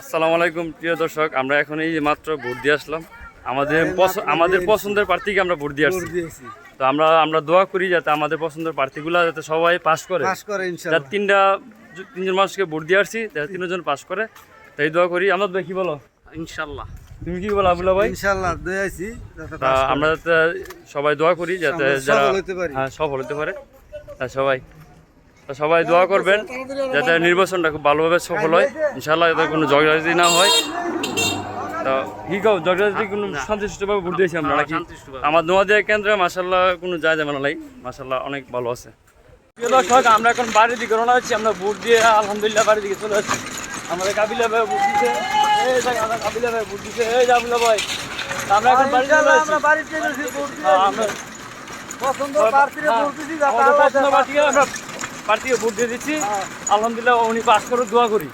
আসসালামু আলাইকুম প্রিয় দর্শক আমরা এখন এই মাত্র ভোট দিয়ে আসলাম। আমাদের আমাদের পছন্দের প্রার্থীকে আমরা ভোট দিয়ে আসছি। তো আমরা আমরা দোয়া করি যাতে আমাদের পছন্দের প্রার্থীগুলো যাতে সবাই পাস করে। যাতে তিনটা তিনজন মানুষকে ভোট দিয়ে আসছি যাতে তিনজন পাস করে। তাই দোয়া করি। আমরা দেখি বলো? ইনশাল্লাহ তুমি কি বলো আবুল্লা ভাই? ইনশাআল্লাহ দয়াইছি তা আমরা যাতে সবাই দোয়া করি যাতে যারা সফল হতে পারি। হ্যাঁ সফল হতে পারে। সবাই সবাই দোয়া করবেন যাতে নির্বাচনটা খুব ভালোভাবে সফল হয়। ইনশাল্লাহ যাতে কোনো ঝগড়াঝাটি না হয়। তা কি কাউ ঝগড়াঝাটি কোনো শান্তিসুষ্ঠুভাবে ভোট দিয়েছি আমরা নাকি। আমার নোয়াদিয়া কেন্দ্রে মাসাল্লাহ কোনো যায় যাবে না নাই। মাসাল্লাহ অনেক ভালো আছে। প্রিয় দর্শক আমরা এখন বাড়ির দিকে রওনা হচ্ছি। আমরা ভোট দিয়ে আলহামদুলিল্লাহ বাড়ির দিকে চলে যাচ্ছি। আমাদের কাবিলা ভাই ভোট এই দেখ আমার কাবিলা ভাই ভোট দিছে এই জাবিলা ভাই। আমরা এখন বাড়ি চলে যাচ্ছি। আমরা বাড়িতে ভোট পছন্দ প্রার্থীরে ভোট আমরা প্রার্থীকে ভোট দিয়ে দিচ্ছি আলহামদুলিল্লাহ উনি পাস করে দোয়া করি।